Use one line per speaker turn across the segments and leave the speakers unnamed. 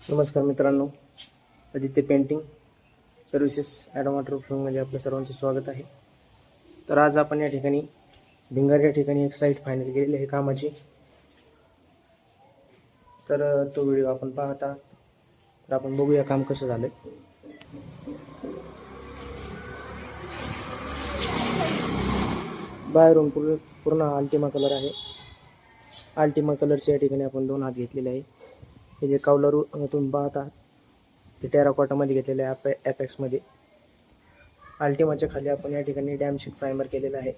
नमस्कार मित्रांनो Aditya painting services Adam वॉटरप्रूफमध्ये आपलं सर्वांचं स्वागत आहे. तर आज आपण या ठिकाणी भिंगार या ठिकाणी एक साईट फायनल केलेली आहे कामाची. तर तो व्हिडिओ आपण पाहता तर आपण बघूया काम कसं झालं बाहेरून पूर्ण पूर्ण अल्टिमा कलर आहे. अल्टिमा कलरच्या या ठिकाणी आपण दोन हात घेतलेले आहे. हे जे कावलर अ, तुम्ही पाहता ते टेराकॉटामध्ये घेतलेलं आहे ॲप ॲपेक्समध्ये अल्टिमाच्या खाली आपण या ठिकाणी डॅमशीट प्रायमर केलेला आहे.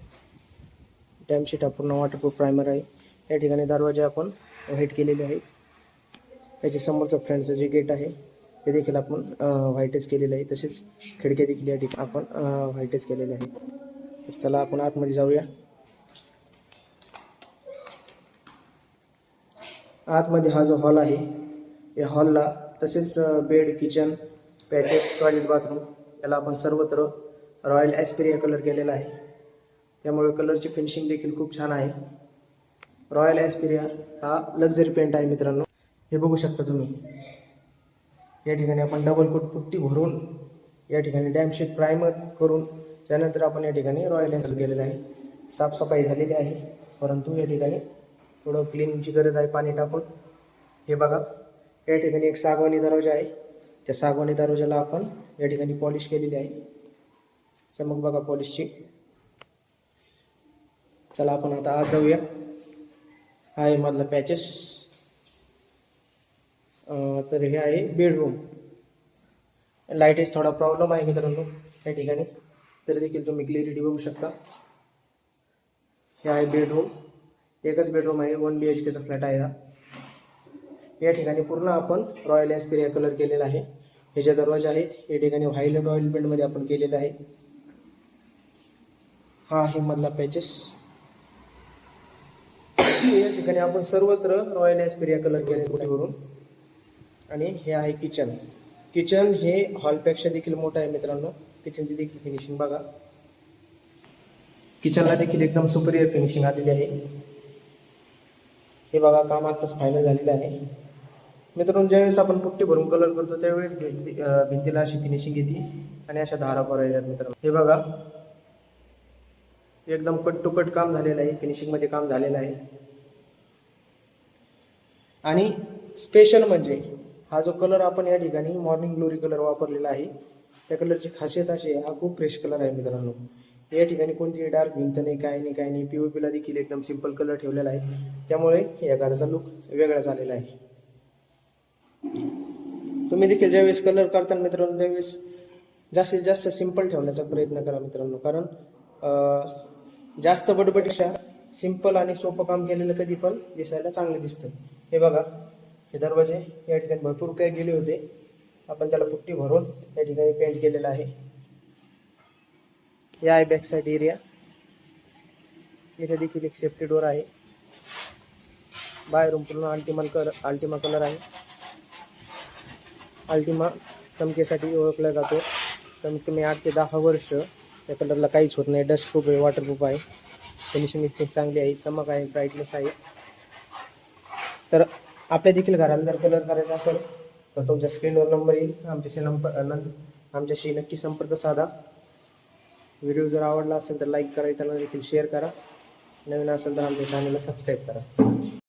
डॅमशीट हा पूर्ण वॉटरप्रूफ प्रायमर आहे. या ठिकाणी दरवाजे आपण व्हाईट केलेले आहेत. याच्या समोरचं फ्रंटचं जे गेट आहे ते देखील आपण व्हाईटच केलेलं आहे. तसेच खिडक्या देखील या ठिकाणी आपण व्हाईटच केलेले आहे तर चला आपण आतमध्ये जाऊया. आतमध्ये हा जो हॉल आहे या हॉलला तसेच bed kitchen package toilet bathroom याला आपण सर्वत्र रॉयल ॲस्पिरिया कलर केलेला आहे. त्यामुळे कलरची फिनिशिंग देखील खूप छान आहे. रॉयल ॲस्पिरिया हा लक्झरी पेंट आहे मित्रांनो. हे बघू शकता तुम्ही. या ठिकाणी आपण डबल कोट पुट्टी भरून या ठिकाणी डॅमशीट प्रायमर करून त्यानंतर आपण या ठिकाणी रॉयल ॲस्पिरिया केलेलं आहे. साफसफाई झालेली आहे परंतु या ठिकाणी थोडं क्लिनिंगची गरज आहे पाणी टाकून. हे बघा. या ठिकाणी एक सागवानी दरवाजा आहे. त्या सागवानी दरवाजाला आपण या ठिकाणी पॉलिश केलेली आहे. चमक बघा पॉलिशची चला आपण आता आज जाऊया. हा आहे मधला पॅचेस तर हे आहे बेडरूम लाईटेज थोडा प्रॉब्लेम आहे मित्रांनो या ठिकाणी. तरी देखील तुम्ही क्लिअरिटी बघू शकता. हे आहे बेडरूम एकच बेडरूम आहे. वन बी एच केचा फ्लॅट आहे हा. या ठिकाणी पूर्ण आपण रॉयल एस्पिरिया कलर केलेला आहे. हे जे दरवाजे आहेत या ठिकाणी व्हायलेट ऑइल पेंटमध्ये आपण केलेलं आहे. हा आहे मधला पॅचेस या ठिकाणी आपण सर्वत्र रॉयल एस्पिरिया कलर केले कुठेवरून आणि हे आहे किचन किचन हे हॉलपेक्षा देखील मोठं आहे मित्रांनो. किचनची देखील फिनिशिंग बघा. किचनला देखील एकदम सुपरियर फिनिशिंग आलेली आहे. हे बघा काम आत्ताच फायनल झालेलं आहे. मित्रांनो ज्यावेळेस आपण पुट्टी भरून कलर करतो त्यावेळेस भिंती भिंतीला अशी फिनिशिंग येते आणि अशा धारा पोरा मित्रांनो. हे बघा. एकदम कट टू कट काम झालेलं आहे. फिनिशिंगमध्ये काम झालेलं आहे. आणि स्पेशल म्हणजे हा जो कलर आपण या ठिकाणी मॉर्निंग ग्लोरी कलर वापरलेला आहे त्या कलरची खासियत अशी आहे हा खूप फ्रेश कलर आहे मित्रांनो. या ठिकाणी कोणतीही डार्क भिंत नाही काय नाही काय नाही. पी पीला देखील एकदम सिंपल कलर ठेवलेला आहे. त्यामुळे या घराचा लुक वेगळा झालेला आहे. तुम्ही देखील ज्यावेळेस कलर करताना मित्रांनो त्यावेळेस जास्तीत जास्त सिंपल ठेवण्याचा प्रयत्न करा मित्रांनो. कारण जास्त बडबडीशा सिंपल आणि सोपं काम केलेलं कधी पण दिसायला चांगलं दिसतं. हे बघा हे दरवाजे या ठिकाणी भरपूर काही गेले होते. आपण त्याला पुट्टी भरून या ठिकाणी पेंट केलेलं आहे. या आहे बॅक साईड एरिया इथे देखील एक सेफ्टी डोर आहे. बाहेरून पूर्ण अल्टिमल कलर अल्टिमा कलर आहे. अल्टिमा चमकेसाठी ओळखला जातो. कमीत कमी आठ ते दहा वर्ष त्या कलरला काहीच होत नाही. डस्ट प्रूफ आहे वॉटरप्रूफ आहे. फिनिशिंग इतकी चांगली आहे. चमक आहे ब्राईटनेस आहे. तर आपल्या देखील घराला जर कलर करायचा असेल तर तुमच्या स्क्रीनवर नंबर येईल. आमच्याशी नंबर नं आमच्याशी नक्की संपर्क साधा. व्हिडिओ जर आवडला असेल तर लाईक करा. त्याला देखील शेअर करा. नवीन असेल तर आमच्या चॅनलला सबस्क्राईब करा.